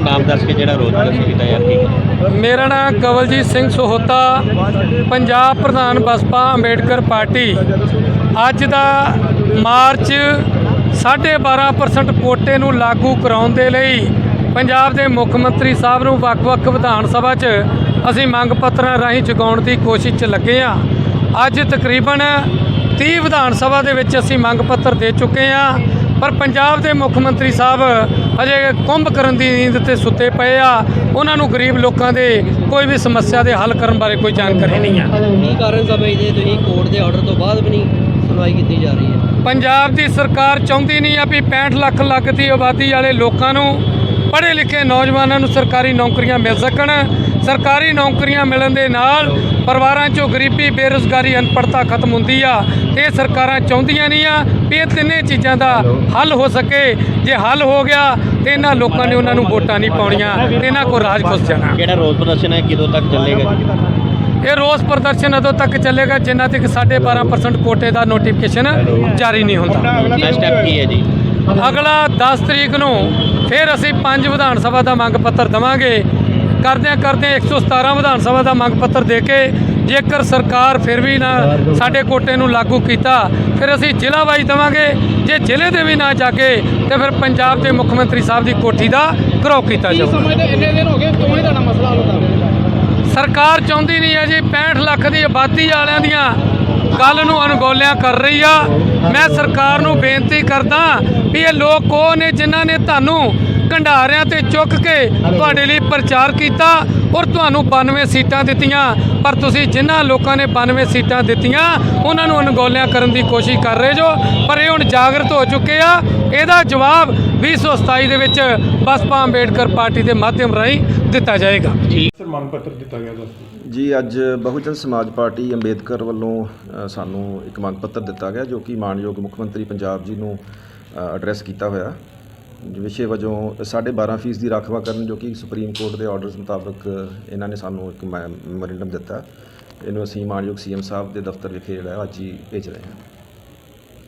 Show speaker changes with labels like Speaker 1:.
Speaker 1: ਨਾਮ ਦੱਸ ਕੇ ਜਿਹੜਾ ਰੋਜ਼ ਪ੍ਰਦਰਸ਼ਨ ਕੀਤਾ ਯਾਰ ਕੀ
Speaker 2: ਮੇਰਾ ਨਾਮ ਕਵਲਜੀਤ ਸਿੰਘ ਸੋਹਤਾ, ਪੰਜਾਬ ਪ੍ਰਧਾਨ ਬਸਪਾ ਅੰਬੇਡਕਰ ਪਾਰਟੀ। ਅੱਜ ਦਾ ਮਾਰਚ 12.5% ਕੋਟੇ ਨੂੰ ਲਾਗੂ ਕਰਾਉਣ ਦੇ ਲਈ ਪੰਜਾਬ ਦੇ ਮੁੱਖ ਮੰਤਰੀ ਸਾਹਿਬ ਨੂੰ ਵੱਖ-ਵੱਖ ਵਿਧਾਨ ਸਭਾ 'ਚ ਅਸੀਂ ਮੰਗ ਪੱਤਰਾਂ ਰਾਹੀਂ ਜਗਾਉਣ ਦੀ ਕੋਸ਼ਿਸ਼ 'ਚ ਲੱਗੇ ਆ ਅੱਜ ਤਕਰੀਬਨ 30 ਵਿਧਾਨ ਸਭਾ ਦੇ ਵਿੱਚ ਅਸੀਂ ਮੰਗ ਪੱਤਰ ਦੇ ਚੁੱਕੇ ਆ ਪਰ ਪੰਜਾਬ ਦੇ ਮੁੱਖ ਮੰਤਰੀ ਸਾਹਿਬ ਅਜੇ ਕੁੰਭ ਕਰਨ ਦੀ ਨੀਂਦ ਤੇ ਸੁੱਤੇ ਪਏ ਆ। ਉਹਨਾਂ ਨੂੰ ਗਰੀਬ ਲੋਕਾਂ ਦੇ ਕੋਈ ਵੀ ਸਮੱਸਿਆ ਦੇ ਹੱਲ ਕਰਨ ਬਾਰੇ ਕੋਈ ਜਾਣਕਾਰੀ ਨਹੀਂ ਆ।
Speaker 3: ਕੀ ਕਾਰਨ ਸਮਝਦੇ ਤੁਸੀਂ ਕੋਰਟ ਦੇ ਆਰਡਰ ਤੋਂ ਬਾਅਦ ਵੀ ਨਹੀਂ ਸੁਣਵਾਈ ਕੀਤੀ ਜਾ ਰਹੀ ਹੈ?
Speaker 2: ਪੰਜਾਬ ਦੀ ਸਰਕਾਰ ਚਾਹੁੰਦੀ ਨਹੀਂ ਆ ਵੀ 65 ਲੱਖ ਲੱਖ ਦੀ ਆਬਾਦੀ ਵਾਲੇ ਲੋਕਾਂ ਨੂੰ ਪੜ੍ਹੇ ਲਿਖੇ ਨੌਜਵਾਨਾਂ ਨੂੰ ਸਰਕਾਰੀ ਨੌਕਰੀਆਂ ਮਿਲ ਸਕਣ। ਸਰਕਾਰੀ ਨੌਕਰੀਆਂ ਮਿਲਣ ਦੇ ਨਾਲ ਪਰਿਵਾਰਾਂ 'ਚੋਂ ਗਰੀਬੀ ਬੇਰੁਜ਼ਗਾਰੀ ਅਨਪੜਤਾ ਖਤਮ ਹੁੰਦੀ ਆ। ਇਹ ਸਰਕਾਰਾਂ ਚਾਹੁੰਦੀਆਂ ਨਹੀਂ ਆ ਵੀ ਇਹ ਤਿੰਨੇ ਚੀਜ਼ਾਂ ਦਾ ਹੱਲ ਹੋ ਸਕੇ। ਜੇ ਹੱਲ ਹੋ ਗਿਆ ਤੇ ਇਹਨਾਂ ਲੋਕਾਂ ਨੇ ਉਹਨਾਂ ਨੂੰ ਵੋਟਾਂ ਨਹੀਂ ਪਾਉਣੀਆਂ ਤੇ ਇਹਨਾਂ ਕੋਲ ਰਾਜ ਖੁੱਸ ਜਾਣਾ।
Speaker 1: ਕਿਹੜਾ ਰੋਜ਼ ਪ੍ਰਦਰਸ਼ਨ ਹੈ? ਕਿਦੋਂ ਤੱਕ ਚੱਲੇਗਾ
Speaker 2: ਇਹ ਰੋਸ ਪ੍ਰਦਰਸ਼ਨ ਉਦੋਂ ਤੱਕ ਚੱਲੇਗਾ ਜਿੰਨਾ ਤੱਕ 12.5% ਕੋਟੇ ਦਾ ਨੋਟੀਫਿਕੇਸ਼ਨ ਜਾਰੀ ਨਹੀਂ ਹੁੰਦਾ।
Speaker 1: ਅਗਲਾ ਸਟੈਪ ਕੀ ਹੈ ਜੀ?
Speaker 2: ਅਗਲਾ 10 ਤਰੀਕ ਨੂੰ ਫਿਰ ਅਸੀਂ ਪੰਜ ਵਿਧਾਨ ਸਭਾ ਦਾ ਮੰਗ ਪੱਤਰ ਦਵਾਂਗੇ। ਕਰਦਿਆਂ ਕਰਦਿਆਂ 117 ਵਿਧਾਨ ਸਭਾ ਦਾ ਮੰਗ ਪੱਤਰ ਦੇ ਕੇ ਜੇਕਰ ਸਰਕਾਰ ਫਿਰ ਵੀ ਨਾ ਸਾਡੇ ਕੋਟੇ ਨੂੰ ਲਾਗੂ ਕੀਤਾ ਫਿਰ ਅਸੀਂ ਜ਼ਿਲ੍ਹਾ ਵਾਈ ਦਵਾਂਗੇ। ਜੇ ਜ਼ਿਲ੍ਹੇ ਦੇ ਵੀ ਨਾ ਜਾਗੇ ਤੇ ਫਿਰ ਪੰਜਾਬ ਦੇ ਮੁੱਖ ਮੰਤਰੀ ਸਾਹਿਬ ਦੀ ਕੋਠੀ ਦਾ ਘਰੋ ਕੀਤਾ ਜਾਊਗਾ।
Speaker 4: ਸਮਝਦੇ ਇੰਨੇ ਦਿਨ ਹੋ ਗਏ ਕਿਉਂ ਨਹੀਂ ਤੁਹਾਡਾ ਮਸਲਾ ਹੱਲ ਹੁੰਦਾ।
Speaker 2: ਸਰਕਾਰ ਚਾਹੁੰਦੀ ਨਹੀਂ ਹੈ ਜੀ 65 ਲੱਖ ਦੀ ਆਬਾਦੀ ਵਾਲਿਆਂ ਦੀਆਂ ਗੱਲ ਨੂੰ ਅਣਗੌਲਿਆਂ ਕਰ ਰਹੀ ਆ। ਮੈਂ ਸਰਕਾਰ ਨੂੰ ਬੇਨਤੀ ਕਰਦਾ ਵੀ ਇਹ ਲੋਕ ਉਹ ਨੇ ਜਿਨ੍ਹਾਂ ਨੇ ਤੁਹਾਨੂੰ ਕੰਢਾਰਿਆਂ ਤੇ ਚੁੱਕ ਕੇ ਤੁਹਾਡੇ ਲਈ ਪ੍ਰਚਾਰ ਕੀਤਾ ਔਰ ਤੁਹਾਨੂੰ 92 ਸੀਟਾਂ ਦਿੱਤੀਆਂ। ਪਰ ਤੁਸੀਂ ਜਿਨ੍ਹਾਂ ਲੋਕਾਂ ਨੇ 92 ਸੀਟਾਂ ਦਿੱਤੀਆਂ, ਉਹਨਾਂ ਨੂੰ ਅਣਗੌਲਿਆਂ ਕਰਨ ਦੀ ਕੋਸ਼ਿਸ਼ ਕਰ ਰਹੇ ਜੋ। ਪਰ ਇਹ ਹੁਣ ਜਾਗਰਤ ਹੋ ਚੁੱਕੇ ਆ। ਇਹਦਾ ਜਵਾਬ 2027 ਦੇ ਵਿੱਚ ਬਸਪਾ ਅੰਬੇਡਕਰ ਪਾਰਟੀ ਦੇ ਮਾਧਿਅਮ ਰਾਹੀਂ ਦਿੱਤਾ ਜਾਏਗਾ।
Speaker 5: ਸਰ, ਮੰਗ ਪੱਤਰ ਦਿੱਤਾ ਗਿਆ ਦੱਸ।
Speaker 6: ਜੀ, ਅੱਜ ਬਹੁਜਨ ਸਮਾਜ ਪਾਰਟੀ ਅੰਬੇਦਕਰ ਵੱਲੋਂ ਸਾਨੂੰ ਇੱਕ ਮੰਗ ਪੱਤਰ ਦਿੱਤਾ ਗਿਆ ਜੋ ਕਿ ਮਾਨਯੋਗ ਮੁੱਖ ਮੰਤਰੀ ਪੰਜਾਬ ਜੀ ਨੂੰ ਐਡਰੈਸ ਕੀਤਾ ਹੋਇਆ। ਵਿਸ਼ੇ ਵਜੋਂ 12.5 ਫੀਸ ਦੀ ਰਾਖਵਾ ਕਰਨ ਜੋ ਕਿ ਸੁਪਰੀਮ ਕੋਰਟ ਦੇ ਆਰਡਰਸ ਮੁਤਾਬਕ ਇਹਨਾਂ ਨੇ ਸਾਨੂੰ ਇੱਕ ਮੈਮੋਰੈਂਡਮ ਦਿੱਤਾ। ਇਹਨੂੰ ਅਸੀਂ ਮਾਨਯੋਗ ਸੀਐਮ ਸਾਹਿਬ ਦੇ ਦਫ਼ਤਰ ਵਿਖੇ ਜਿਹੜਾ ਅੱਜ ਹੀ ਭੇਜ ਰਹੇ ਹਾਂ।